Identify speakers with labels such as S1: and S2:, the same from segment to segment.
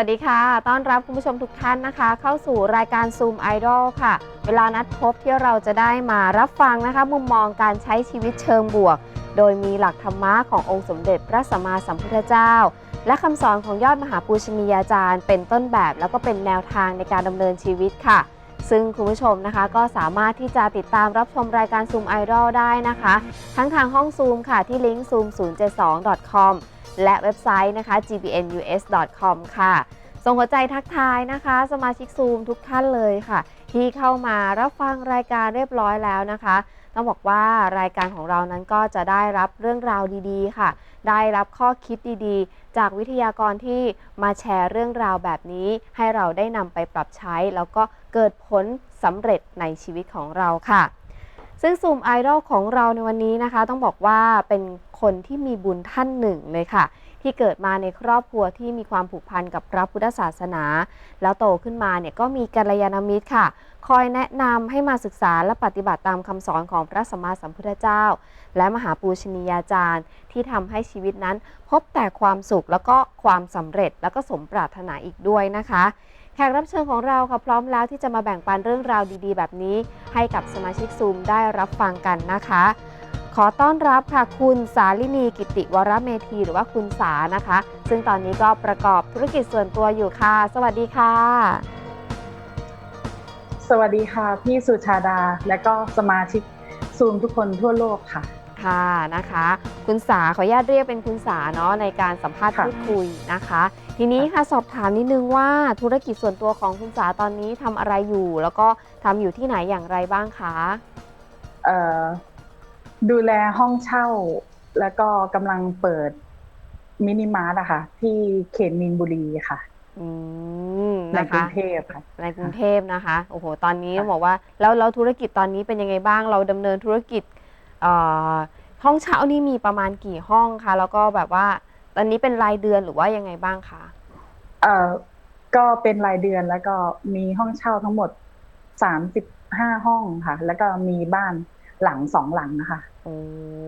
S1: สวัสดีค่ะ ต้อนรับคุณผู้ชมทุกท่านนะคะ เข้าสู่รายการ Zoom Idol ค่ะ เวลานัดพบที่เราจะได้มารับฟังนะคะ มุมมองการใช้ชีวิตเชิงบวก โดยมีหลักธรรมะขององค์สมเด็จพระสัมมาสัมพุทธเจ้า และคำสอนของยอดมหาปูชนียาจารย์ เป็นต้นแบบแล้วก็เป็นแนวทางในการดำเนินชีวิตค่ะ ซึ่งคุณผู้ชมนะคะ ก็สามารถที่จะติดตามรับชมรายการ Zoom Idol ได้นะคะ ทั้งทางห้อง Zoom ค่ะที่ลิงก์ zoom072.com และเว็บไซต์นะคะ gbnus.com ค่ะ ส่งหัวใจทักทายนะคะ สมาชิกซูมทุกท่านเลยค่ะ ที่เข้ามารับฟังรายการเรียบร้อยแล้วนะคะ ต้องบอกว่ารายการของเรานั้นก็จะได้รับเรื่องราวดีๆ ค่ะ ได้รับข้อคิดดีๆ จากวิทยากรที่มาแชร์เรื่องราวแบบนี้ ให้เราได้นำไปปรับใช้ แล้วก็เกิดผลสำเร็จในชีวิตของเราค่ะซึ่งซูมไอดอลของเราในวันนี้นะคะ ต้องบอกว่าเป็นคนที่มีบุญท่านหนึ่งเลยค่ะ ที่เกิดมาในครอบครัวที่มีความผูกพันกับพระพุทธศาสนา แล้วโตขึ้นมาเนี่ยก็มีกัลยาณมิตรค่ะ คอยแนะนำให้มาศึกษาและปฏิบัติตามคำสอนของพระสัมมาสัมพุทธเจ้า และมหาปูชนียาจารย์ ที่ทำให้ชีวิตนั้นพบแต่ความสุขแล้วก็ความสำเร็จแล้วก็สมปรารถนาอีกด้วยนะคะแขกรับเชิญของเราค่ะพร้อมแล้วที่จะมาแบ่งปันเรื่องราวดีๆ แบบนี้ ให้กับสมาชิกซูมได้รับฟังกันนะคะ ขอต้อนรับค่ะคุณสาลินีกิติวรเมธีหรือว่าคุณสานะคะ ซึ่งตอนนี้ก็ประกอบธุรกิจส่วนตัวอยู่ค่ะ สวัสดีค่ะ
S2: สวัสดีค่ะ พี่สุชาดา และก็สมาชิกซูมทุกคนทั่วโลกค่ะ
S1: ค่ะนะคะ คุณสาขออนุญาตเรียกเป็นคุณสาเนาะในการสัมภาษณ์
S2: ค่ะ
S1: พูดคุยนะคะ ทีนี้ค่ะสอบถามนิดนึงว่าธุรกิจส่วนตัวของคุณสาตอนนี้ทำอะไรอยู่ แล้วก็ทำอยู่ที่ไหนอย่างไรบ้างคะ
S2: เอ่อ ดูแลห้องเช่า แล้วก็กำลังเปิดมินิมาร์ทอะค่ะ ที่เขตมีนบุรีค่ะ
S1: อืม
S2: ใน
S1: นะ
S2: กรุ
S1: คะ
S2: งเทพค่ะ
S1: ในกรุงเทพนะคะโอ้โหตอนนี้
S2: ค่ะ
S1: ต้องบอกว่า แล้วแล้วธุรกิจตอนนี้เป็นยังไงบ้าง เราดำเนินธุรกิจเอ่อห้องเช่านี่มีประมาณกี่ห้องคะแล้วก็แบบว่า ตอนนี้เป็นรายเดือนหรือว่ายังไงบ้างคะ
S2: เอ่อก็เป็นรายเดือนแล้วก็มีห้องเช่าทั้งหมดสามสิบห้าห้องค่ะ แล้วก็มีบ้าน หลังสองหลังนะคะ
S1: โอ้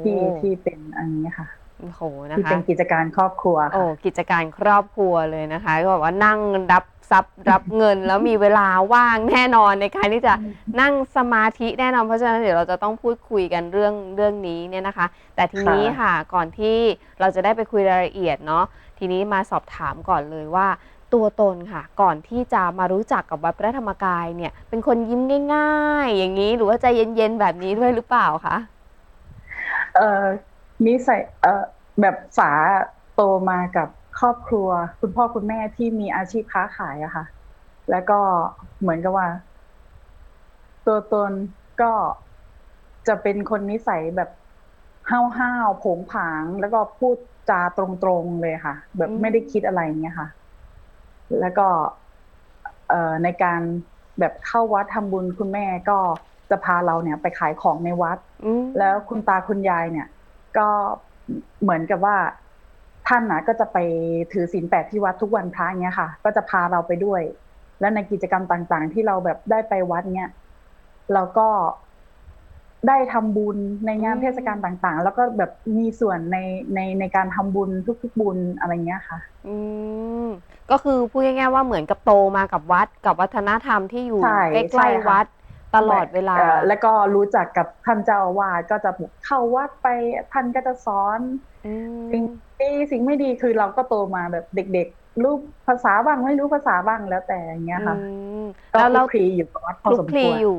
S2: ที่ที่เป็นอันนี้ค่ะ
S1: โอ้โหนะ
S2: ที่
S1: คะ
S2: เป็นกิจการครอบครัว
S1: โอ้
S2: ค่ะ
S1: กิจการครอบครัวเลยนะคะก็บอกว่านั่งรับทรัพย์รับเงิน แล้วมีเวลาว่างแน่นอนในการที่จะนั่งสมาธิแน่นอนเพราะฉะนั้นเดี๋ยวเราจะต้องพูดคุยกันเรื่องเรื่องนี้เนี่ยนะคะ แต่ทีนี้ค่ะก่อนที่เราจะได้ไปคุยรายละเอียดเนาะทีนี้มาสอบถามก่อนเลยว่า ตัวตนค่ะ ก่อนที่จะมารู้จักกับวัดพระธรรมกายเนี่ย เป็นคนยิ้มง่ายๆ อย่างนี้หรือว่าใจเย็นๆแบบนี้ด้วยหรือเปล่าคะ
S2: เอ่อนิสัยเอ่อแบบสาโตมากับครอบครัว คุณพ่อคุณแม่ที่มีอาชีพค้าขายอะค่ะ แล้วก็เหมือนกับว่า ตัวตนก็จะเป็นคนนิสัยแบบห้าวๆผงผาง แล้วก็พูดจาตรงๆเลยค่ะ แบบไม่ได้คิดอะไรเงี้ยค่ะ แล้วก็เอ่อในการแบบเข้าวัดทำบุญคุณแม่ก็จะพาเราเนี่ยไปขายของในวัด
S1: อืม
S2: แล้วคุณตาคุณยายเนี่ย ก็เหมือนกับว่าท่านนะก็จะไปถือศีลแปดที่วัดทุกวันพระเงี้ยค่ะ ก็จะพาเราไปด้วย แล้วในกิจกรรมต่างๆ ที่เราแบบได้ไปวัดเนี่ยเราก็ ได้ทำบุญในงาน
S1: อืม
S2: เทศกาลต่างๆ แล้วก็แบบมีส่วนในในในการทำบุญทุกๆบุญอะไรเงี้ยค่ะ
S1: อืมก็คือพูดง่ายๆว่าเหมือนกับโตมากับวัดกับวัฒนธรรมที่อยู่
S2: ใช่
S1: ใก
S2: ใช่
S1: ล้
S2: ค่ะ
S1: ๆวัดตลอดเวลา
S2: อ่อแล้วก็รู้จักกับท่านเจ้าอาวาสก็จะเข้าวัดไปท่านก็จะสอน
S1: อื
S2: สิ่ง
S1: ม
S2: ดีสิ่งไม่ดีคือเราก็โตมาแบบเด็กๆ รู้ภาษาบ้างไม่รู้ภาษาบ้างแล้วแต่อย่างเงี้ยค่ะ
S1: อืม
S2: ก็
S1: แล้ว
S2: คลุ
S1: เรา
S2: กคลีอยู่กับวัดพ
S1: ค
S2: อ
S1: ลุก
S2: สม
S1: ค
S2: ค
S1: ลี
S2: วร
S1: อยู่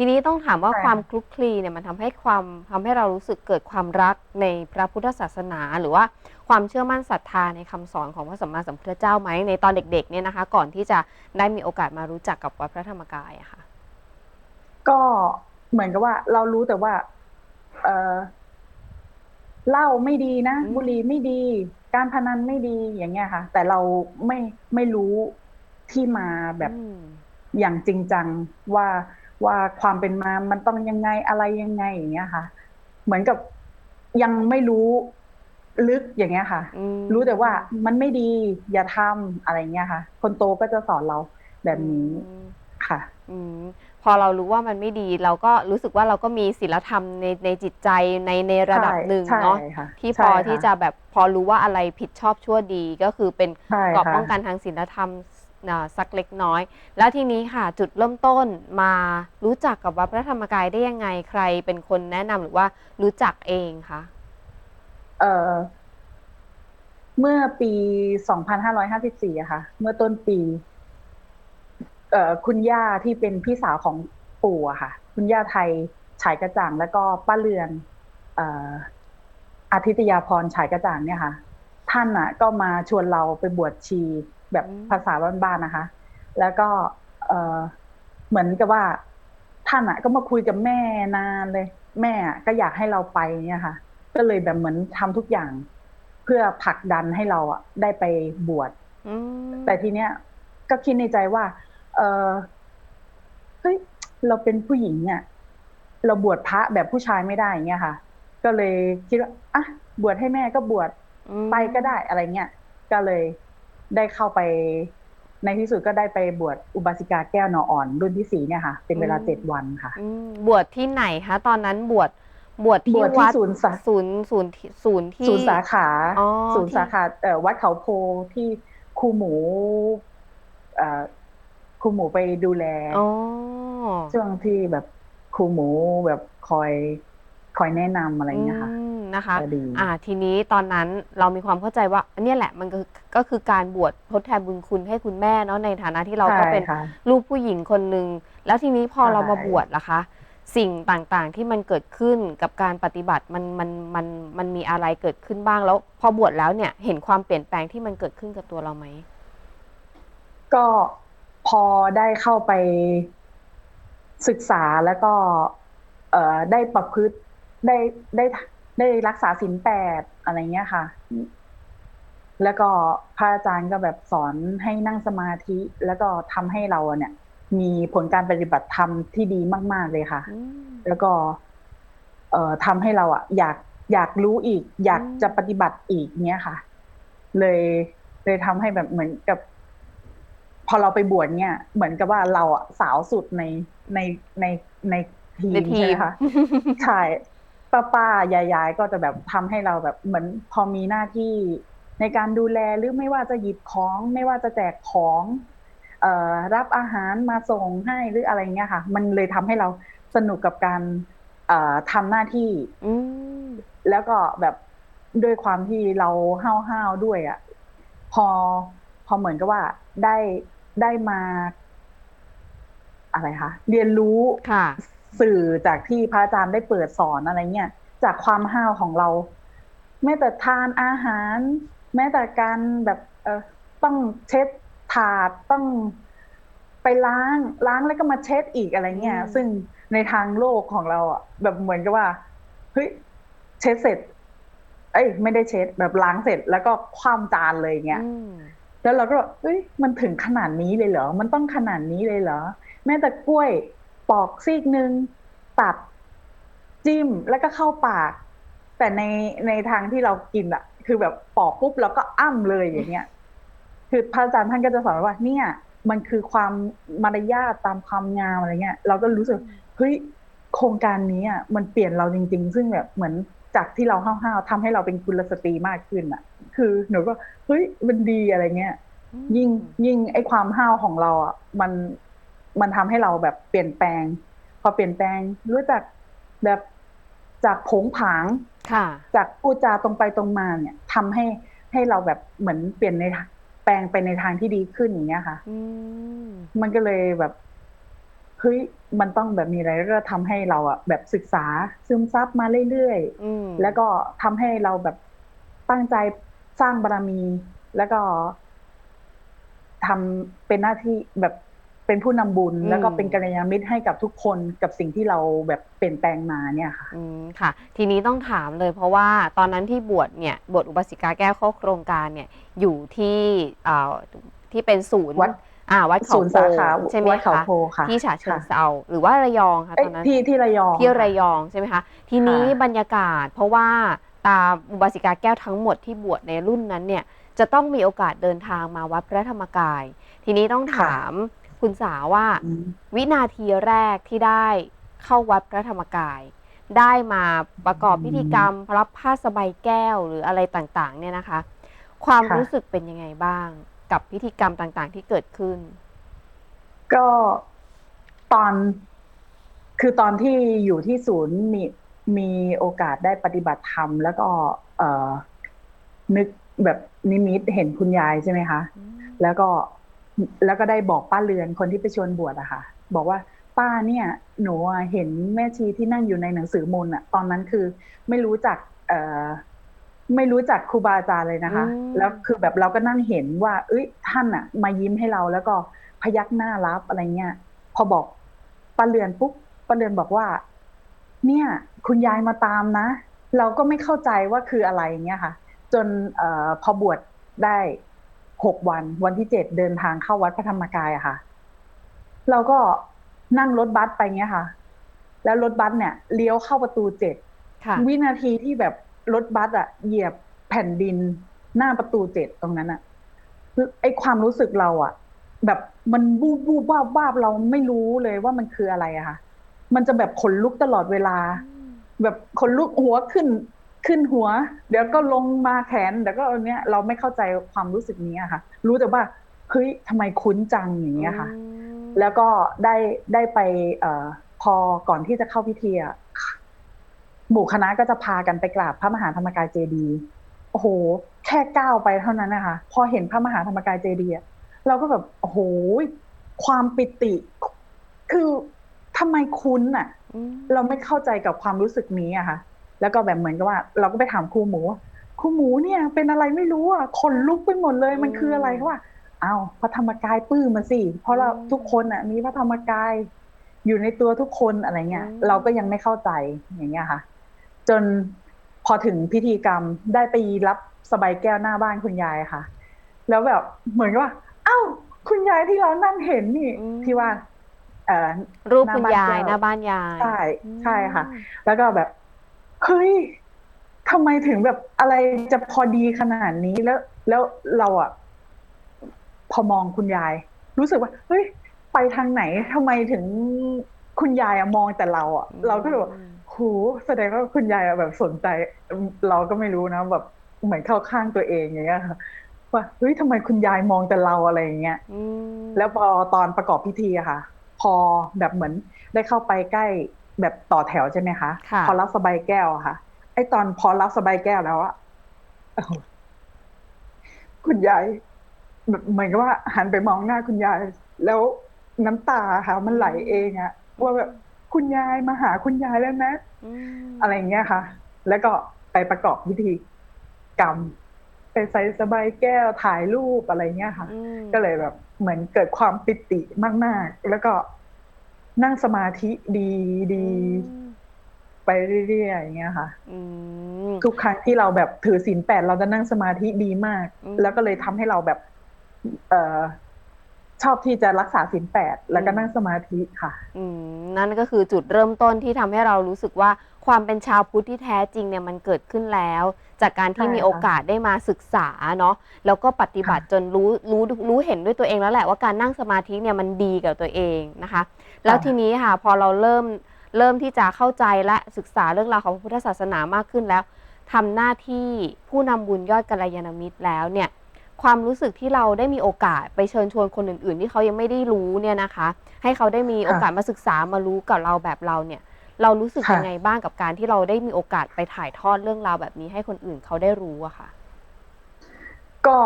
S1: ทีนี้ต้องถามว่า
S2: ใช่
S1: ความ
S2: ค่ะ
S1: คลุกคลีเนี่ยมันทำให้ความทำให้เรารู้สึกเกิดความรักในพระพุทธศาสนา หรือว่าความเชื่อมั่นศรัทธาในคำสอนของพระสัมมาสัมพุทธเจ้าไหมในตอนเด็กๆเนี่ยนะคะ ก่อนที่จะได้มีโอกาสมารู้จักกับวัดพระธรรมกายอะค่ะ
S2: ก็เหมือนกับว่า เรารู้แต่ว่า เออเหล้าไม่ดีนะ
S1: อืม
S2: บุหรี่ไม่ดี การพนันไม่ดีอย่างเงี้ยค่ะ แต่เราไม่ไม่รู้ที่มาแบบ
S1: อืม
S2: อย่างจริงจังว่า ว่าความเป็นมามันต้องยังไงอะไรยังไงอย่างเงี้ยค่ะ เหมือนกับยังไม่รู้ลึกอย่างเงี้ยค่ะ
S1: อืม
S2: รู้แต่ว่ามันไม่ดีอย่าทำอะไรเงี้ยค่ะ คนโตก็จะสอนเราแบบนี้
S1: อืม
S2: ค่ะ
S1: อืมพออเรารู้ว่ามันไม่ดีเราก็รู้สึกว่าเราก็มีศีลธรรมในในจิตใจในในระดับหนึ่ง
S2: ใช่
S1: เนาะ
S2: ใช่ค่ะ
S1: ที่พ
S2: ใช่
S1: อ
S2: ค่ะ
S1: ที่จะแบบพอรู้ว่าอะไรผิดชอบชั่วดีก็คือเป็น
S2: ใช่
S1: เกราะ
S2: ค่ะ
S1: ป้องกันทางศีลธรรมอ่า สักเล็กน้อย แล้วทีนี้ค่ะจุดเริ่มต้นมารู้จักกับวัดพระธรรมกายได้ยังไงใครเป็นคนแนะนำหรือว่ารู้จักเองคะ
S2: เอ่อเมื่อปี 2554อะค่ะ เมื่อต้นปี เอ่อคุณย่าที่เป็นพี่สาวของปู่อะค่ะ คุณย่าไทยฉายกระจ่างแล้วก็ป้าเรือน เอ่ออาทิตยาพรฉายกระจ่างเนี่ยค่ะ ท่านอะก็มาชวนเราไปบวชชี แบบภาษาบ้านๆนะคะ แล้วก็เอ่อเหมือนกับว่า ท่านอะก็มาคุยกับแม่นานเลย แม่อะก็อยากให้เราไปเนี่ยค่ะ ก็เลยแบบเหมือนทำทุกอย่าง เพื่อผลักดันให้เราอะได้ไปบวช
S1: อืม
S2: แต่ทีเนี้ย ก็คิดในใจว่า เออเฮ้ยเราเป็นผู้หญิงอะเราบวชพระแบบผู้ชายไม่ได้อย่างเงี้ยค่ะ ก็เลยคิดว่าอะบวชให้แม่ก็บวช
S1: อืม
S2: ไปก็ได้อะไรเงี้ยก็เลย ได้เข้าไป ในที่สุดก็ได้ไปบวชอุบาสิกาแก้วนออ่อน รุ่นที่สี่เนี่ยค่ะ เป็นเวลาเจ็ดวันค่ะ
S1: อืมบวชที่ไหนคะตอนนั้นบวชบวช
S2: บ
S1: ที่
S2: วชที่
S1: วัด
S2: ศูนย์สา
S1: ศูนย์ศูนย์ที่ศูนย์ที่
S2: ศูนย์สาขา
S1: อ๋อ
S2: ศูนย์
S1: ที่
S2: สาขาเอ่อวัดเขาโพที่ครูหมูเอ่อครูหมูไปดูแล
S1: อ๋อ
S2: ช่วงที่แบบครูหมูแบบคอย คอยแนะนำอะไรเงี้ยค่ะ
S1: อืมนะคะ
S2: ก็ดี
S1: อ่าทีนี้ตอนนั้นเรามีความเข้าใจว่าเนี่ยแหละมันก็ก็คือการบวชทดแทนบุญคุณให้คุณแม่เนาะในฐานะที่เราก็เป็น
S2: ใช่ค่ะ
S1: ลูกผู้หญิงคนหนึ่งแล้วทีนี้พอ
S2: ใช่
S1: เรามาบวชล่ะคะ สิ่งต่างๆที่มันเกิดขึ้นกับการปฏิบัติมันมันมันมันมีอะไรเกิดขึ้นบ้างแล้ว พอบวชแล้วเนี่ยเห็นความเปลี่ยนแปลงที่มันเกิดขึ้นกับตัวเราไหม
S2: ก็พอได้เข้าไปศึกษาแล้วก็ เอ่อได้ประพฤติ ได้ได้ได้รักษาศีลแปดอะไรเงี้ยค่ะ แล้วก็พระอาจารย์ก็แบบสอนให้นั่งสมาธิ แล้วก็ทำให้เราอะเนี่ย มีผลการปฏิบัติธรรมที่ดีมาก ๆเลยค่ะ
S1: อืม
S2: แล้วก็ เอ่อทำให้เราอะ อยากอยากรู้อีก อยาก
S1: อืม
S2: จะปฏิบัติอีกเนี้ยค่ะ เลยเลยทำให้แบบเหมือนกับ พอเราไปบวชเนี่ย เหมือนกับว่าเราอะสาวสุดในในในในที
S1: ใน
S2: ม
S1: ที
S2: ใช่ไห
S1: ม
S2: มคะใช่ ป้าป้ายายายก็จะแบบทำให้เราแบบเหมือนพอมีหน้าที่ในการดูแลหรือไม่ว่าจะหยิบของ ไม่ว่าจะแจกของเอ่อรับอาหารมาส่งให้หรืออะไรเงี้ยค่ะ มันเลยทำให้เราสนุกกับการเอ่อทำหน้าที่
S1: อืม
S2: แล้วก็แบบด้วยความที่เราห้าวๆด้วยอะ่ะพอพอเหมือนกับว่าได้ได้มา อะไรคะเรียนรู้
S1: ค่ะ
S2: สื่อจากที่พระอาจารย์ได้เปิดสอนอะไรเงี้ยจากความห้าวของเรา แม้แต่ทานอาหาร แม้แต่การแบบเออต้องเช็ดถาดต้องไปล้างล้างแล้วก็มาเช็ดอีกอะไรเงี้ย
S1: อืม
S2: ซึ่งในทางโลกของเราอะแบบเหมือนกับว่าเฮ้ยเช็ดเสร็จ เอ้ย ไม่ได้เช็ดแบบล้างเสร็จแล้วก็คว่ำจานเลยเงี้ย
S1: อืม
S2: แล้วเราก็แบบเอ้ยมันถึงขนาดนี้เลยเหรอ มันต้องขนาดนี้เลยเหรอ แม้แต่กล้วย ปอกซีกหนึ่งตัดจิ้มแล้วก็เข้าปาก แต่ในในทางที่เรากินอะคือแบบปอกปุ๊บแล้วก็อ้ำเลยอย่างเงี้ย คือพระอาจารย์ท่านก็จะสอนว่า เนี่ย มันคือความมารยาทตามความงามอะไรเงี้ย เราก็รู้สึกเฮ้ยโครงการนี้อะมันเปลี่ยนเราจริง ๆ ซึ่งแบบเหมือนจากที่เราห้าวๆทำให้เราเป็นกุลสตรีมากขึ้นอะ คือหนูก็เฮ้ยมันดีอะไรเงี้ยยิ่งยิ่งไอ้ความห้าวของเราอะมัน มันทำให้เราแบบเปลี่ยนแปลง พอเปลี่ยนแปลงรู้จักแบบจากผงผาง
S1: ค่ะ
S2: จากพูดจาตรงไปตรงมาเนี่ยทำให้ให้เราแบบเหมือนเปลี่ยนในทางแปลงไปในทางที่ดีขึ้นอย่างเงี้ยค่ะ
S1: อืม
S2: มันก็เลยแบบเฮ้ยมันต้องแบบมีอะไรแล้วก็ทำให้เราอะแบบศึกษาซึมซับมาเรื่อย
S1: อืม
S2: ๆแล้วก็ทำให้เราแบบตั้งใจสร้างบารมี แล้วก็ทำเป็นหน้าที่แบบ เป็นผู้นำบุญแล้วก็เป็นกัลยาณมิตรให้กับทุกคนกับสิ่งที่เราแบบเปลี่ยนแปลงมาเนี่ยค่ะ
S1: อืมค่ะ ทีนี้ต้องถามเลยเพราะว่าตอนนั้นที่บวชเนี่ยบวชอุบาสิกาแก้วเข้าโครงการเนี่ยอยู่ที่เอ่อที่เป็นศูนย์
S2: วัด
S1: อ่าวัดเขา
S2: ศูนย์
S1: โพ
S2: สาขา
S1: ใช่ไหม
S2: วัดเขา
S1: คะ
S2: โพค่ะ
S1: ที่ฉะเชิง
S2: ค่ะ
S1: เซาหรือว่าระยองคะ
S2: เอ้
S1: ต
S2: ย
S1: อนนั้น
S2: ที่ที่ระยอง
S1: ที่
S2: ค่
S1: ระยองใช่ไหมคะทีนี้
S2: ค่ะ
S1: บรรยากาศ เพราะว่าตามอุบาสิกาแก้วทั้งหมดที่บวชในรุ่นนั้นเนี่ยจะต้องมีโอกาสเดินทางมาวัดพระธรรมกาย ทีนี้ต้องถาม คุณสาว่า
S2: อืม
S1: วินาทีแรกที่ได้เข้าวัดพระธรรมกาย ได้มาประกอบพิธีกรรมรับผ้าสบายแก้วหรืออะไรต่างๆ เนี่ยนะคะ ความ
S2: ค่ะ
S1: รู้สึกเป็นยังไงบ้าง กับพิธีกรรมต่างๆ ที่เกิดขึ้น
S2: ก็ตอนคือตอนที่อยู่ที่ศูนย์มีมีโอกาสได้ปฏิบัติธรรม แล้วก็เอ่อนึกแบบนิมิตเห็นคุณยายใช่ไหมคะ แล้วก็ แล้วก็ได้บอกป้าเรือนคนที่ไปชวนบวชอะค่ะ บอกว่าป้าเนี่ย หนูอะเห็นแม่ชีที่นั่งอยู่ในหนังสือมนต์อะตอนนั้นคือไม่รู้จักเอ่อไม่รู้จักครูบาอาจารย์เลยนะคะ
S1: อืม
S2: แล้วคือแบบเราก็นั่งเห็นว่า เอ้ย ท่านอะมายิ้มให้เราแล้วก็พยักหน้ารับอะไรเงี้ย พอบอกป้าเรือนปุ๊บป้าเรือนบอกว่า เนี่ย คุณยายมาตามนะ เราก็ไม่เข้าใจว่าคืออะไรเงี้ยค่ะ จนเอ่อพอบวชได้ หกวัน วันที่เจ็ดเดินทางเข้าวัดพระธรรมกายอะค่ะ เราก็นั่งรถบัสไปเงี้ยค่ะ แล้วรถบัสเนี่ยเลี้ยวเข้าประตูเจ็ด
S1: ค่ะ
S2: วินาทีที่แบบรถบัสอะเหยียบแผ่นดินหน้าประตูเจ็ดตรงนั้นอะไอความรู้สึกเราอะแบบมันบูบบูบวาบวาบเราไม่รู้เลยว่ามันคืออะไรอะค่ะ มันจะแบบขนลุกตลอดเวลา แบบขนลุกหัวขึ้น ขึ้นหัว เดี๋ยวก็ลงมาแขนเดี๋ยวก็อันเนี้ยเราไม่เข้าใจความรู้สึกนี้อะค่ะ รู้แต่ว่าเฮ้ยทำไมคุ้นจังอย่างเงี้ยค่ะ
S1: อืม
S2: แล้วก็ได้ได้ไปเอ่อพอก่อนที่จะเข้าพิธีอะหมู่คณะก็จะพากันไปกราบพระมหาธรรมกายเจดีย์โอ้โห แค่ก้าวไปเท่านั้นนะคะ พอเห็นพระมหาธรรมกายเจดีย์อะเราก็แบบโอ้โหความปิติ คือทำไมคุ้นอะ
S1: อืม
S2: เราไม่เข้าใจกับความรู้สึกนี้อะค่ะ แล้วก็แบบเหมือนกับว่า เราก็ไปถามครูหมูว่าครูหมูเนี่ย เป็นอะไรไม่รู้อะขนลุกไปหมดเลยมันคืออะไรเขาว่าอ้าวพระธรรมกายปื้มมาสิ เพราะเราทุกคนอะ มีพระธรรมกายอยู่ในตัวทุกคนอะไรเงี้ย เราก็ยังไม่เข้าใจอย่างเงี้ยค่ะ จนพอถึงพิธีกรรมได้ไปรับสบายแก้วหน้าบ้านคุณยายค่ะ แล้วแบบเหมือนกับว่า เอ้า คุณยายที่เรานั่งเห็นนี่ที่ว่า เอ่อ
S1: รูปคุณ
S2: หน้าบ้าน
S1: ยาย
S2: แก้ว
S1: หน้าบ้านยาย
S2: ใช่ใช่ค่ะ
S1: อืม
S2: แล้วก็แบบ เฮ้ยทำไมถึงแบบอะไรจะพอดีขนาดนี้แล้ว แล้วเราอะพอมองคุณยาย รู้สึกว่า เฮ้ย ไปทางไหนทำไมถึงคุณยายอะมองแต่เราอะเราก็เลยแบบโหแสดงว่าคุณยายอะแบบสนใจ เราก็ไม่รู้นะแบบเหมือนเข้าข้างตัวเองอย่างเงี้ยค่ะว่าเฮ้ยทำไมคุณยายมองแต่เราอะไรอย่างเงี้ย
S1: อืม
S2: แล้วพอตอนประกอบพิธีอะค่ะ พอแบบเหมือนได้เข้าไปใกล้ แบบต่อแถวใช่ไหมคะ
S1: ค่ะ
S2: พอรับสบายแก้วอะค่ะ ไอตอนพอรับสบายแก้วแล้วอะโอ้โหคุณยายแบบเหมือนกับว่า หันไปมองหน้าคุณยาย แล้วน้ำตาค่ะ มันไหลเองอะว่าแบบคุณยายมาหาคุณยายแล้วนะ
S1: อืม
S2: อะไรอย่างเงี้ยค่ะ แล้วก็ไปประกอบพิธีกรรมไปใส่สบายแก้วถ่ายรูปอะไรเงี้ยค่ะ
S1: อืม
S2: ก็เลยแบบ เหมือนเกิดความปิติมาก ๆ แล้วก็ นั่งสมาธิดีดี
S1: อืม
S2: ไปเรื่อยๆอย่างเงี้ยค่ะ
S1: อืม
S2: ทุกครั้งที่เราแบบถือศีลแปดเราจะนั่งสมาธิดีมาก
S1: อืม
S2: แล้วก็เลยทำให้เราแบบ เอ่อชอบที่จะรักษาศีลแปดแล้วก็นั่งสมาธิค่ะ
S1: อืมนั่นก็คือจุดเริ่มต้นที่ทำให้เรารู้สึกว่าความเป็นชาวพุทธที่แท้จริงเนี่ยมันเกิดขึ้นแล้ว จากการที่
S2: ใช่
S1: มีโอกาสได้มาศึกษาเนาะแล้วก็ปฏิบัติ
S2: ค่ะ
S1: จนรู้รู้รู้เห็นด้วยตัวเองแล้วแหละว่าการนั่งสมาธิเนี่ยมันดีกับตัวเองนะคะ แล้วทีนี้ค่ะพอเราเริ่มเริ่มที่จะเข้าใจและศึกษาเรื่องราวของพระพุทธศาสนามากขึ้นแล้วทำหน้าที่ผู้นำบุญยอดกัลยาณมิตรแล้วเนี่ยความรู้สึกที่เราได้มีโอกาสไปเชิญชวนคนอื่น ๆ ที่เขายังไม่ได้รู้เนี่ยนะคะ ให้เขาได้มีโอกาสมาศึกษามารู้กับเราแบบเราเนี่ย เรารู้สึก
S2: ค่ะ
S1: ยังไงบ้างกับการที่เราได้มีโอกาสไปถ่ายทอดเรื่องราวแบบนี้ให้คนอื่นเขาได้รู้อะค่ะ
S2: ก็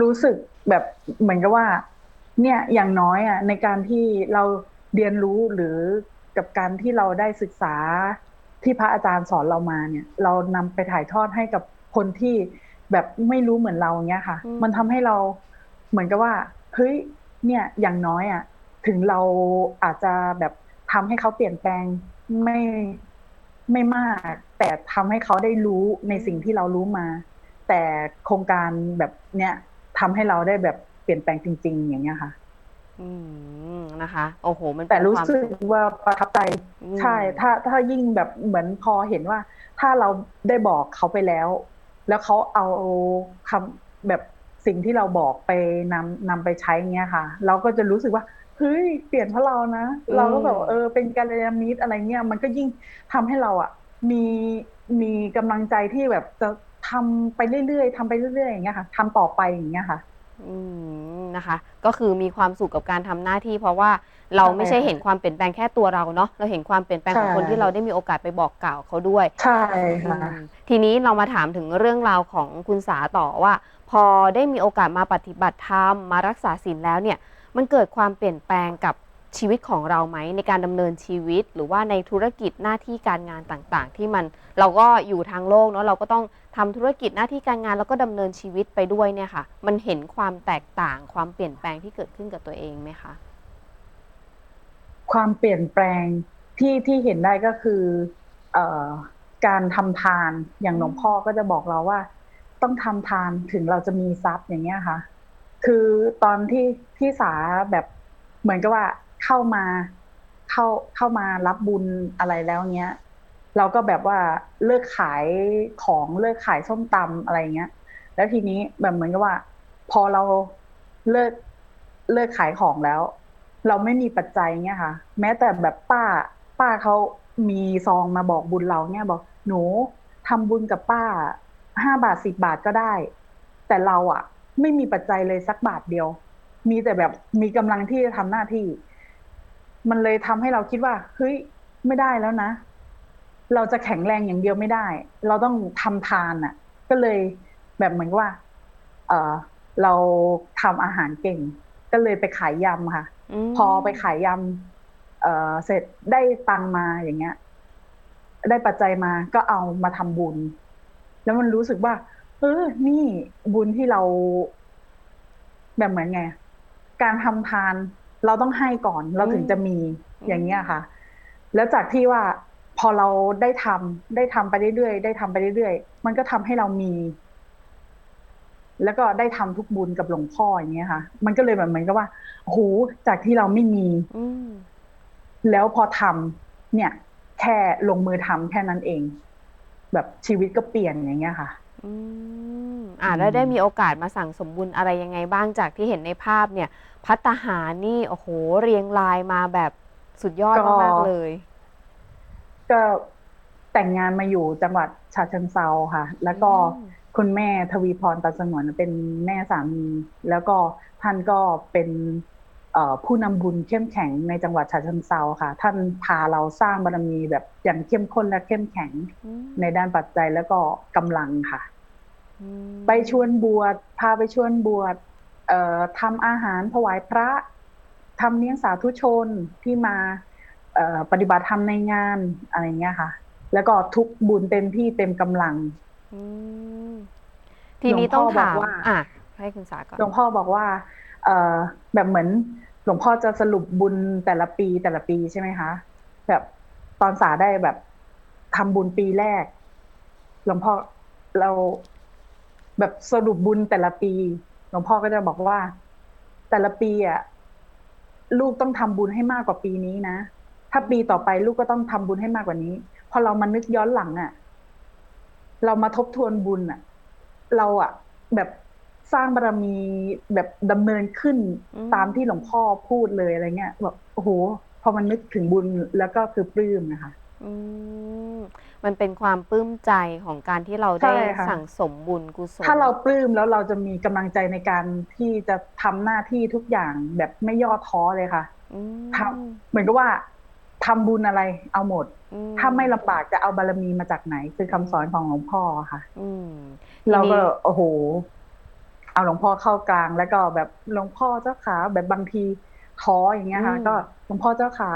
S2: รู้สึกแบบเหมือนกับว่า เนี่ยอย่างน้อยอะในการที่เรา เรียนรู้หรือกับการที่เราได้ศึกษาที่พระอาจารย์สอนเรามาเนี่ย เรานำไปถ่ายทอดให้กับคนที่แบบไม่รู้เหมือนเราเงี้ยค่ะ
S1: อืม
S2: มันทำให้เราเหมือนกับว่าเฮ้ยเนี่ยอย่างน้อยอะถึงเราอาจจะแบบทำให้เขาเปลี่ยนแปลงไม่ไม่มาก แต่ทำให้เขาได้รู้ในสิ่งที่เรารู้มา แต่โครงการแบบเนี้ยทำให้เราได้แบบเปลี่ยนแปลงจริง ๆ อย่างเงี้ยค่ะ
S1: อืมนะคะ โอ้โห มัน
S2: แต่
S1: เป็น
S2: รู้
S1: ความ
S2: สึกว่าประทับใจ
S1: อืม
S2: ใช่ ถ้าถ้ายิ่งแบบเหมือนพอเห็นว่า ถ้าเราได้บอกเขาไปแล้ว แล้วเขาเอาคำแบบสิ่งที่เราบอกไปนำนำไปใช้เงี้ยค่ะ เราก็จะรู้สึกว่าเฮ้ยเปลี่ยนเพราะเรานะ
S1: อืม
S2: เราก็แบบเออเป็นกัลยาณมิตรอะไรเงี้ยมันก็ยิ่งทำให้เราอะมีมีกำลังใจที่แบบจะทำไปเรื่อยๆทำไปเรื่อยๆอย่างเงี้ยค่ะทำต่อไปอย่างเงี้ยค่ะ
S1: อืม นะคะ ก็คือมีความสุขกับการทำหน้าที่ เพราะว่าเรา
S2: ใช่
S1: ไม่ใช่
S2: ค่ะ
S1: เห็นความเปลี่ยนแปลงแค่ตัวเราเนาะเราเห็นความเปลี่ยนแปลงของ
S2: ใช่
S1: คนที่เราได้มีโอกาสไปบอกกล่าวเขาด้วย
S2: ใช่ค่ะ
S1: อืมทีนี้เรามาถามถึงเรื่องราวของคุณสาต่อว่า พอได้มีโอกาสมาปฏิบัติธรรมมารักษาศีลแล้วเนี่ย มันเกิดความเปลี่ยนแปลงกับชีวิตของเราไหมในการดำเนินชีวิต หรือว่าในธุรกิจหน้าที่การงานต่างๆ ที่มันเราก็อยู่ทางโลกเนาะเราก็ต้อง ทำธุรกิจหน้าที่การงานแล้วก็ดำเนินชีวิตไปด้วยเนี่ยค่ะ มันเห็นความแตกต่างความเปลี่ยนแปลงที่เกิดขึ้นกับตัวเองไหมคะ
S2: ความเปลี่ยนแปลงที่ที่เห็นได้ก็คือเอ่อการทำทานอย่างหลวงพ่อก็จะบอกเราว่า ต้องทำทานถึงเราจะมีทรัพย์อย่างเงี้ยค่ะ คือตอนที่ที่สาแบบเหมือนกับว่าเข้ามาเข้าเข้ามารับบุญอะไรแล้วเงี้ย เราก็แบบว่าเลิกขายของเลิกขายส้มตำอะไรเงี้ย แล้วทีนี้แบบเหมือนกับว่า พอเราเลิกเลิกขายของแล้ว เราไม่มีปัจจัยเงี้ยค่ะ แม้แต่แบบป้า ป้าเขามีซองมาบอกบุญเราเนี่ยบอก หนูทำบุญกับป้าห้าบาทสิบบาทก็ได้ แต่เราอะไม่มีปัจจัยเลยสักบาทเดียว มีแต่แบบมีกำลังที่จะทำหน้าที่ มันเลยทำให้เราคิดว่าเฮ้ยไม่ได้แล้วนะ เราจะแข็งแรงอย่างเดียวไม่ได้ เราต้องทำทานอะก็เลยแบบเหมือนว่า เออเราทำอาหารเก่ง ก็เลยไปขายยำค่ะ
S1: ม
S2: พอไปขายยำเอ่อเสร็จได้ตังมาอย่างเงี้ย ได้ปัจจัยมาก็เอามาทำบุญ แล้วมันรู้สึกว่า เออ นี่บุญที่เรา แบบเหมือนไง การทำทานเราต้องให้ก่อนเราถึงจะมีอย่างเงี้ยค่ะ แล้วจากที่ว่า พอเราได้ทำได้ทำไปเรื่อยๆได้ทำไปเรื่อยๆมันก็ทำให้เรามี แล้วก็ได้ทำทุกบุญกับหลวงพ่ออย่างเงี้ยค่ะ มันก็เลยแบบเหมือนกับว่าโอ้โหจากที่เราไม่มี
S1: อืม
S2: แล้วพอทำเนี่ย แค่ลงมือทำแค่นั้นเอง แบบชีวิตก็เปลี่ยนอย่างเงี้ยค่ะ
S1: อืมอ่าแล้วได้มีโอกาสมาสั่งสมบุญอะไรยังไงบ้างจากที่เห็นในภาพเนี่ย พัตตาหารนี่โอ้โหเรียงรายมาแบบสุดยอด
S2: ก็
S1: มากๆเลย
S2: ก็แต่งงานมาอยู่จังหวัดฉะเชิงเซาค่ะ แล้วก็
S1: อืม
S2: คุณแม่ทวีพรตันสงวนเป็นแม่สามี แล้วก็ท่านก็เป็นเอ่อผู้นำบุญเข้มแข็งในจังหวัดฉะเชิงเซาค่ะ ท่านพาเราสร้างบารมีแบบอย่างเข้มข้นและเข้มแข็ง
S1: อืม
S2: ในด้านปัจจัยแล้วก็กำลังค่ะ
S1: อืม
S2: ไปชวนบวชพาไปชวนบวชเอ่อทำอาหารถวายพระทำเลี้ยงสาธุชนที่มาเอ่อ ปฏิบัติธรรมในงานอะไรเงี้ยค่ะ แล้วก็ทุกบุญเต็มที่เต็มกำลัง
S1: อืมทีนี้ต้อง
S2: หลวงพ่อ
S1: ถาม
S2: บอกว่า
S1: อะให้คุณสาก่อน
S2: หลวงพ่อบอกว่า เอ่อแบบเหมือน หลวงพ่อจะสรุปบุญแต่ละปีแต่ละปีใช่ไหมคะ แบบตอนสาได้แบบทำบุญปีแรก หลวงพ่อเราแบบสรุปบุญแต่ละปี หลวงพ่อก็จะบอกว่า แต่ละปีอะลูกต้องทำบุญให้มากกว่าปีนี้นะ ถ้าปีต่อไปลูกก็ต้องทำบุญให้มากกว่านี้ พอเรามานึกย้อนหลังอะ เรามาทบทวนบุญอะ เราอะ แบบสร้างบารมีแบบดำเนินขึ้น
S1: อืม
S2: ตามที่หลวงพ่อพูดเลยอะไรเงี้ยแบบโอ้โหพอมันนึกถึงบุญแล้วก็คือปลื้มนะคะ
S1: อืมมันเป็นความปลื้มใจของการที่เราได้
S2: ใช่ค่ะ
S1: สั่งสมบุญกุศล
S2: ถ้าเราปลื้มแล้วเราจะมีกำลังใจในการที่จะทำหน้าที่ทุกอย่างแบบไม่ย่อท้อเลยค่ะ
S1: อืม
S2: ทำเหมือนกับว่า ทำบุญอะไรเอาหมด
S1: อื
S2: ถ้าไม่ลำบากจะเอาบารมีมาจากไหน คือคำสอนของหลวงพ่อค่ะ
S1: อืม
S2: เราก็
S1: ทีนี้
S2: โอ้โห เอาหลวงพ่อเข้ากลางแล้วก็แบบหลวงพ่อเจ้าขาแบบบางทีท้ออย่างเงี้ยค่ะ ก็หลวงพ่อเจ้าขา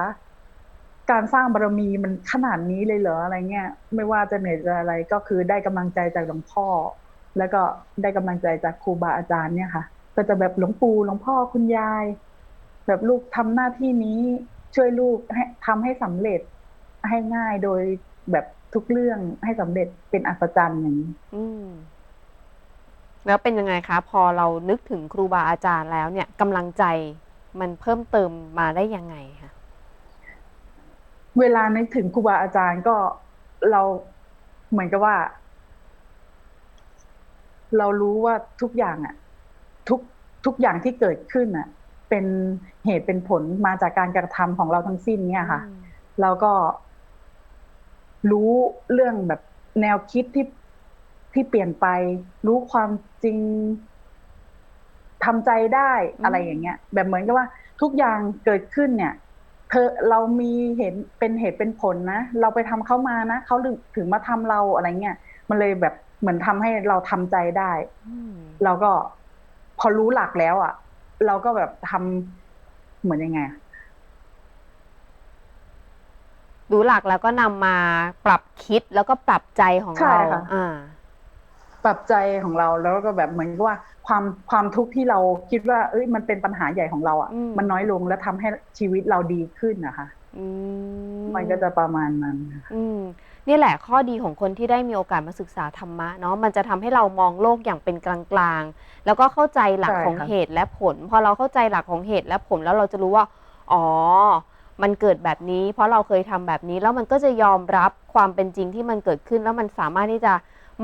S2: การสร้างบารมีมันขนาดนี้เลยเหรออะไรเงี้ย ไม่ว่าจะเหนื่อยจะอะไรก็คือได้กำลังใจจากหลวงพ่อ แล้วก็ได้กำลังใจจากครูบาอาจารย์เนี่ยค่ะ ก็จะแบบหลวงปู่หลวงพ่อคุณยาย แบบลูกทำหน้าที่นี้ ช่วยลูกให้ทำให้สำเร็จให้ง่ายโดยแบบทุกเรื่องให้สำเร็จเป็นอัศจรรย์อย่างนี้
S1: อืมแล้วเป็นยังไงคะ พอเรานึกถึงครูบาอาจารย์แล้วเนี่ยกำลังใจมันเพิ่มเติมมาได้ยังไงคะ
S2: เวลานึกถึงครูบาอาจารย์ก็เราเหมือนกับว่า เรารู้ว่าทุกอย่างอะทุกทุกอย่างที่เกิดขึ้นอะ เป็นเหตุเป็นผลมาจากการกระทำของเราทั้งสิ้นเนี่ยค่ะ
S1: อืม
S2: แล้วก็รู้เรื่องแบบแนวคิดที่ที่เปลี่ยนไป รู้ความจริงทำใจได้อะไรอย่างเงี้ย แบบเหมือนกับว่า ทุกอย่างเกิดขึ้นเนี่ย เธอเรามีเห็นเป็นเหตุเป็นผลนะเราไปทำเขามานะเขาถึงถึงมาทำเราอะไรเงี้ยมันเลยแบบเหมือนทำให้เราทำใจได้
S1: อืม
S2: เราก็พอรู้หลักแล้วอะ เราก็แบบทำเหมือนยังไงอะ
S1: รู้หลักแล้วก็นำมาปรับคิดแล้วก็ปรับใจของเราอ่า
S2: ปรับใจของเราแล้วก็แบบเหมือนกับว่าความความทุกข์ที่เราคิดว่า เอ้ยมันเป็นปัญหาใหญ่ของเราอะ
S1: อืม
S2: มันน้อยลงแล้วทำให้ชีวิตเราดีขึ้นนะคะ
S1: อืม
S2: มันก็จะประมาณนั้นค่ะ
S1: อืม นี่แหละข้อดีของคนที่ได้มีโอกาสมาศึกษาธรรมะเนาะมันจะทำให้เรามองโลกอย่างเป็นกลางๆ แล้วก็เข้าใจหลัก
S2: ใช่
S1: ของ
S2: ค่ะ
S1: เหตุและผล พอเราเข้าใจหลักของเหตุและผลแล้วเราจะรู้ว่า อ๋อ มันเกิดแบบนี้ เพราะเราเคยทำแบบนี้ แล้วมันก็จะยอมรับความเป็นจริงที่มันเกิดขึ้น แล้วมันสามารถที่จะ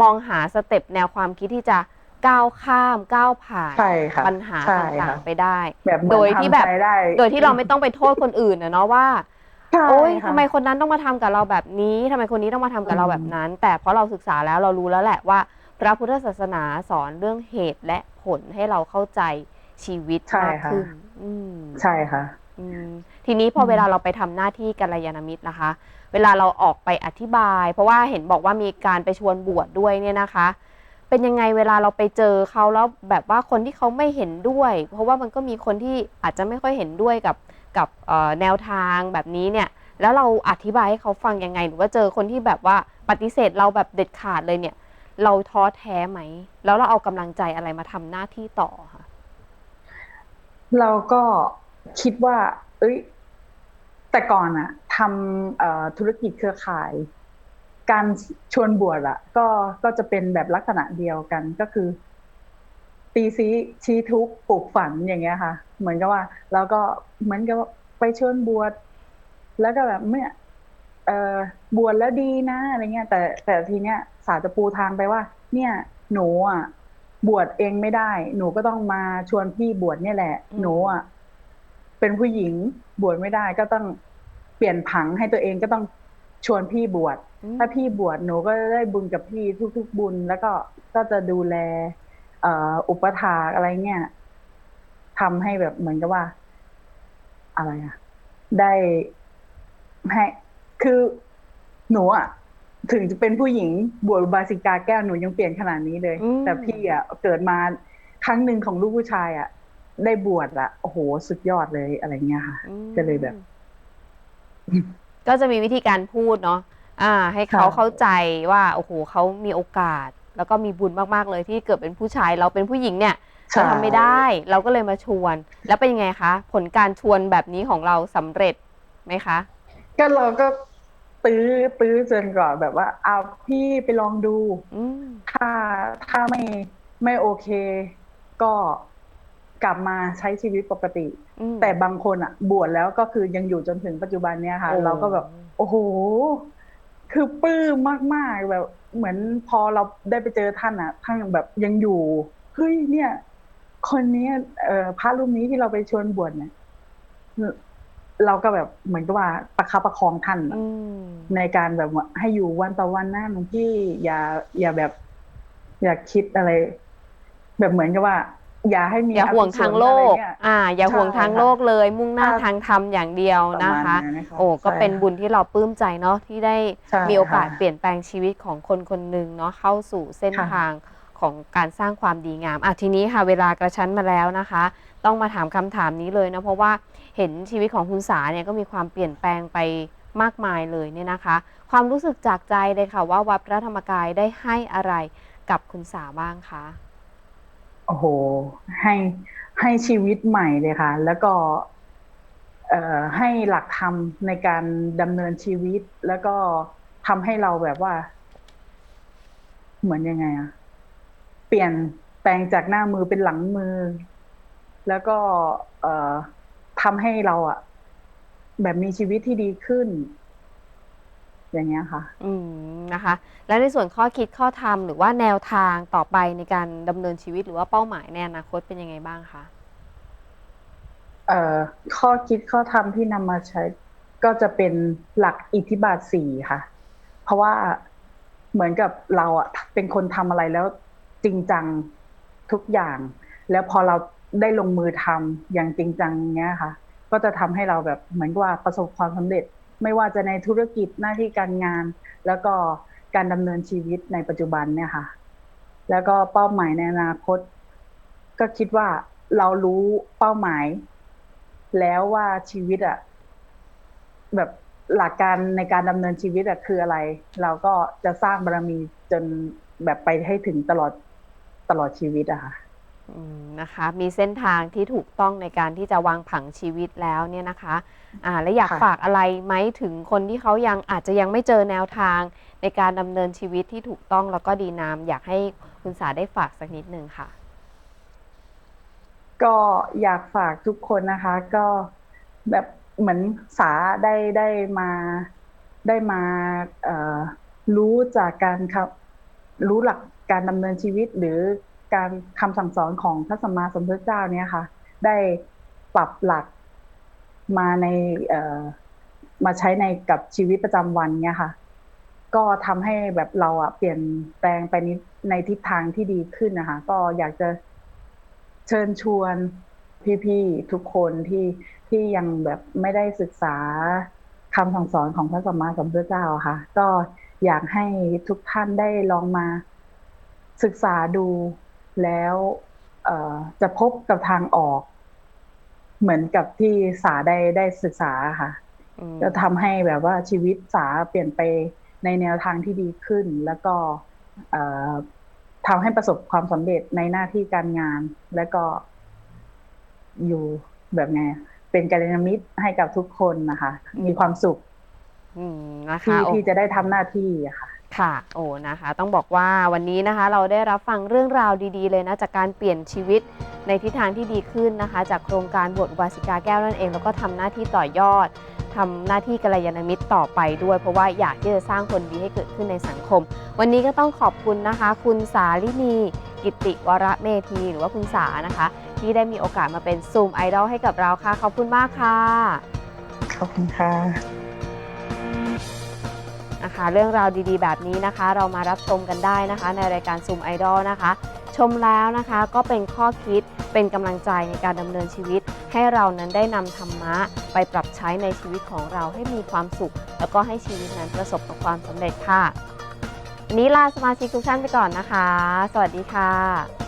S1: มองหาสเต็ปแนวความคิดที่จะก้าวข้ามก้าวผ่าน
S2: ใช่ค่ะ
S1: ปัญหา
S2: ใช่
S1: ต่าง
S2: ค่ะ
S1: ๆไปได้
S2: แบบเหมือน
S1: โดยที่แบบ
S2: ทำใจได้
S1: โดยที่เราไม่ต้องไปโทษคนอื่นนะเนาะว่า
S2: ใช่
S1: โอ๊ย
S2: ค่ะ
S1: ทำไมคนนั้นต้องมาทำกับเราแบบนี้ทำไมคนนี้ต้องมาทำกับเรา
S2: อืม
S1: แบบนั้น แต่เพราะเราศึกษาแล้วเรารู้แล้วแหละว่า พระพุทธศาสนาสอนเรื่องเหตุและผลให้เราเข้าใจชีวิต
S2: ใช่
S1: มาก
S2: ค่ะ
S1: ขึ้นอืม
S2: ใช่ค่ะ
S1: อืมทีนี้พออ
S2: ม
S1: เวลาเราไปทำหน้าที่กัลยาณมิตรนะคะ เวลาเราออกไปอธิบาย เพราะว่าเห็นบอกว่ามีการไปชวนบวชดด้วยเนี่ยนะคะ เป็นยังไงเวลาเราไปเจอเขาแล้วแบบว่าคนที่เขาไม่เห็นด้วย เพราะว่ามันก็มีคนที่อาจจะไม่ค่อยเห็นด้วยกับ กับแนวทางแบบนี้เนี่ยแล้วเราอธิบายให้เขาฟังยังไง หรือว่าเจอคนที่แบบว่าปฏิเสธเราแบบเด็ดขาดเลยเนี่ย เราท้อแท้ไหม แล้วเราเอากำลังใจอะไรมาทำหน้าที่ต่อคะ
S2: เราก็คิดว่า เอ้ย แต่ก่อนอะทำธุรกิจเครือข่าย การชวนบวชอะก็ก็จะเป็นแบบลักษณะเดียวกันก็คือ ตีซีชี้ทุกข์ปลูกฝันอย่างเงี้ยค่ะ เหมือนกับว่าเราก็เหมือนกับว่าไปชวนบวชแล้วก็แบบเนี่ยเอ่อบวชแล้วดีนะอะไรเงี้ยแต่แต่ทีเนี้ยสาจะปูทางไปว่า เนี่ย หนูอะบวชเองไม่ได้ หนูก็ต้องมาชวนพี่บวชเนี่ยแหละ หนูอะเป็นผู้หญิงบวชไม่ได้ก็ต้องเปลี่ยนผังให้ตัวเองก็ต้องชวนพี่บวช
S1: อืม
S2: ถ้าพี่บวชหนูก็ได้บุญกับพี่ทุก ๆ บุญ แล้วก็ก็จะดูแลเอ่ออุปถากอะไรเงี้ยทำให้แบบเหมือนกับว่า อะไรอะได้ให้คือหนูอะถึงจะเป็นผู้หญิงบวชอุบาสิกาแก้วหนูยังเปลี่ยนขนาดนี้เลย
S1: อืม
S2: แต่พี่อะเกิดมาครั้งหนึ่งของลูกผู้ชายอะได้บวชอะโอ้โหสุดยอดเลยอะไรเงี้ยค่ะ
S1: อืม
S2: ก็เลยแบบ
S1: ก็จะมีวิธีการพูดเนาะอ่า ให้เขา
S2: ค่ะ
S1: เข้าใจว่า โอ้โหเขามีโอกาส แล้วก็มีบุญมากๆเลยที่เกิดเป็นผู้ชายเราเป็นผู้หญิงเนี่ยเราทำไม่ได้ เราก็เลยมาชวน แล้วเป็นยังไงคะ ผลการชวนแบบนี้ของเราสำเร็จไหมคะ
S2: ก็เราก็ตื้อตื้อจนก่อนแบบว่าเอาพี่ไปลองดู
S1: อืม
S2: ถ้าถ้าไม่ไม่โอเค ก็กลับมาใช้ชีวิตปกติ
S1: อืม
S2: แต่บางคนอะ บวชแล้วก็คือยังอยู่จนถึงปัจจุบันเนี้ยค่ะ
S1: โอ้
S2: เราก็แบบ โอ้โห คือปลื้มมาก ๆ แบบ เหมือนพอเราได้ไปเจอท่านอะท่านแบบยังอยู่เฮ้ยเนี่ย คนเนี้ยเอ่อพระรูปนี้ที่เราไปชวนบวชเนี่ยเราก็แบบเหมือนกับว่าประคับประคองท่านอะ
S1: อืม
S2: ในการแบบว่าให้อยู่วันต่อวันนะหลวงพี่อย่า อย่าแบบ อย่าคิดอะไร แบบเหมือนกับว่า อย่าให้มี
S1: อย่าห่วงทางโลก
S2: อกุศอะไรเงี้ย
S1: อ่า อย่าห่วง
S2: ใช่
S1: ทาง
S2: ค่ะ
S1: โลกเลย มุ่งหน้า
S2: ค่ะ
S1: ทางธรรมอย่างเดียว
S2: ประ
S1: นะ
S2: มาณ
S1: คะ
S2: นั้นนะคะ
S1: โอ้ก็
S2: ใช่
S1: เป็น
S2: ค่ะ
S1: บุญที่เราปลื้มใจเนาะที่ได้
S2: ใช่
S1: มีโอกาส
S2: ค่ะ
S1: เปลี่ยนแปลงชีวิตของคนคนหนึ่งเนาะเข้าสู่เส้น
S2: ค่ะ
S1: ทางของการสร้างความดีงามอะทีนี้ค่ะเวลากระชั้นมาแล้วนะคะ ต้องมาถามคำถามนี้เลยนะเพราะว่าเห็นชีวิตของคุณสาเนี่ยก็มีความเปลี่ยนแปลงไปมากมายเลยเนี่ยนะคะ ความรู้สึกจากใจเลยค่ะว่าวัดพระธรรมกายได้ให้อะไรกับคุณสาบ้างคะ
S2: โอ้โห ให้ให้ชีวิตใหม่เลยค่ะ แล้วก็เอ่อให้หลักธรรมในการดำเนินชีวิต แล้วก็ทำให้เราแบบว่า เหมือนยังไงอะเปลี่ยนแปลงจากหน้ามือเป็นหลังมือ แล้วก็เอ่อทำให้เราอะแบบมีชีวิตที่ดีขึ้น อย่างเงี้ยค่ะ
S1: อืมนะคะ และในส่วนข้อคิดข้อธรรมหรือว่าแนวทางต่อไปในการดำเนินชีวิตหรือว่าเป้าหมายในอนาคตเป็นยังไงบ้างคะ
S2: เอ่อข้อคิดข้อธรรมที่นำมาใช้ ก็จะเป็นหลักอิทธิบาทสี่ค่ะ เพราะว่าเหมือนกับเราอะเป็นคนทำอะไรแล้วจริงจังทุกอย่าง แล้วพอเราได้ลงมือทำอย่างจริงจังเนี้ยค่ะ ก็จะทำให้เราแบบเหมือนกับว่าประสบความสำเร็จ ไม่ว่าจะในธุรกิจหน้าที่การงาน แล้วก็การดำเนินชีวิตในปัจจุบันเนี่ยค่ะ แล้วก็เป้าหมายในอนาคต ก็คิดว่าเรารู้เป้าหมาย แล้วว่าชีวิตอะแบบหลักการในการดำเนินชีวิตอะคืออะไร เราก็จะสร้างบารมีจนแบบไปให้ถึงตลอดตลอดชีวิตอะค่ะ
S1: นะคะ มีเส้นทางที่ถูกต้องในการที่จะวางผังชีวิตแล้วเนี่ยนะคะอ่าและอยาก
S2: ค่ะ
S1: ฝากอะไรไหมถึงคนที่เขายังอาจจะยังไม่เจอแนวทาง ในการดำเนินชีวิตที่ถูกต้องแล้วก็ดีนาม อยากให้คุณสาได้ฝากสักนิดนึงค่ะ
S2: ก็อยากฝากทุกคนนะคะ ก็แบบเหมือนสาได้ได้มาได้มาเอ่อรู้จากการครับรู้หลักการดำเนินชีวิตหรือ การคำสั่งสอนของพระสัมมาสัมพุทธเจ้าเนี่ยค่ะ ได้ปรับหลักมาในเอ่อมาใช้ในกับชีวิตประจำวันเนี่ยค่ะ ก็ทำให้แบบเราอะเปลี่ยนแปลงไปนิดในทิศทางที่ดีขึ้นนะคะ ก็อยากจะเชิญชวนพี่ๆทุกคนที่ที่ยังแบบไม่ได้ศึกษาคำสั่งสอนของพระสัมมาสัมพุทธเจ้าค่ะ ก็อยากให้ทุกท่านได้ลองมาศึกษาดู แล้วเอ่อจะพบกับทางออก เหมือนกับที่สาได้ได้ศึกษาค่ะ
S1: อืม
S2: จะทำให้แบบว่าชีวิตสาเปลี่ยนไปในแนวทางที่ดีขึ้น แล้วก็เอ่อทำให้ประสบความสำเร็จในหน้าที่การงาน และก็อยู่แบบไง เป็นกัลยาณมิตรให้กับทุกคนนะคะ มีความสุข
S1: อืมนะคะ
S2: ที่
S1: โอ้
S2: ที่จะได้ทำหน้าที่อะค่ะ
S1: ค่ะ โอ้นะคะ ต้องบอกว่าวันนี้นะคะ เราได้รับฟังเรื่องราวดีๆ เลยนะ จากการเปลี่ยนชีวิตในทิศทางที่ดีขึ้นนะคะ จากโครงการบวชอุบาสิกาแก้วนั่นเอง แล้วก็ทำหน้าที่ต่อยอดทำหน้าที่กัลยาณมิตรต่อไปด้วย เพราะว่าอยากที่จะสร้างคนดีให้เกิดขึ้นในสังคม วันนี้ก็ต้องขอบคุณนะคะ คุณสาลินีกิติวรเมธีหรือว่าคุณสานะคะ ที่ได้มีโอกาสมาเป็นซูมไอดอลให้กับเราค่ะ ขอบคุณมากค่ะ
S2: ขอบคุณค่ะ
S1: นะคะ เรื่องราวดีๆ แบบนี้นะคะ เรามารับชมกันได้นะคะ ในรายการซูมไอดอลนะคะ ชมแล้วนะคะก็เป็นข้อคิดเป็นกำลังใจในการดำเนินชีวิต ให้เรานั้นได้นำธรรมะไปปรับใช้ในชีวิตของเราให้มีความสุข แล้วก็ให้ชีวิตนั้นประสบกับความสำเร็จค่ะวันนี้ลาสมาชิกทุกท่านไปก่อนนะคะ สวัสดีค่ะ